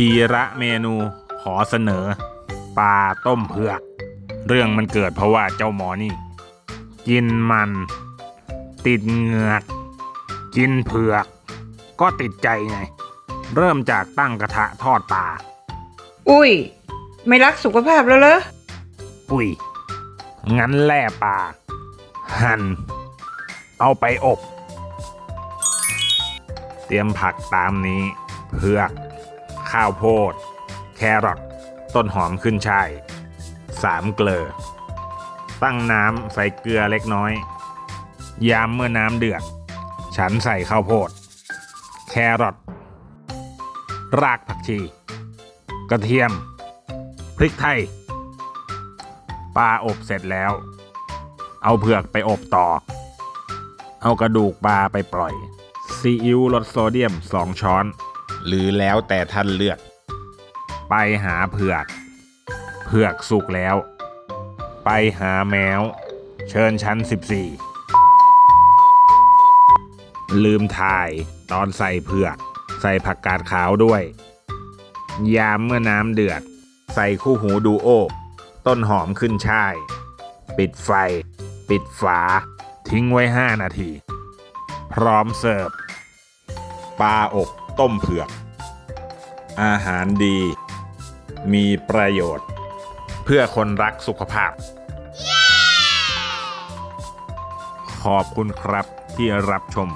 ทีละเมนูขอเสนอปลาต้มเผือก เรื่องมันเกิดเพราะว่าเจ้าหมอนี่ กินมัน ติดเหงือกกินเผือก ก็ติดใจไง เริ่มจากตั้งกระทะทอดปลาอุ้ย ไม่รักสุขภาพแล้วเหรออุ้ย งั้นแล่ปลาหั่นเอาไปอบ เตรียมผักตามนี้ เผือก ข้าวโพด แครอทต้นหอมขึ้นช่ายสามเกลือ ตั้งน้ำใส่เกลือเล็กน้อย ยามเมื่อน้ำเดือด ฉันใส่ข้าวโพด แครอทรากผักชี กระเทียม พริกไทยปลาอบเสร็จแล้ว เอาเผือกไปอบต่อ เอากระดูกปลาไปปล่อย ซีอิ๊วลดโซเดียม 2 ช้อน หรือแล้วแต่ท่านเลือก ไปหาเผือก เผือกสุกแล้ว ไปหาแมว เชิญชั้น 14 ลืมถ่ายตอนใส่เผือก ใส่ผักกาดขาวด้วย ยามเมื่อน้ำเดือด ใส่คู่หูดูโอ ต้นหอมขึ้นช่าย ปิดไฟ ปิดฝา ทิ้งไว้ 5 นาที พร้อมเสิร์ฟปลาอบ ต้มเผือก อาหารดี มีประโยชน์ เพื่อคนรักสุขภาพ ขอบคุณครับที่รับชม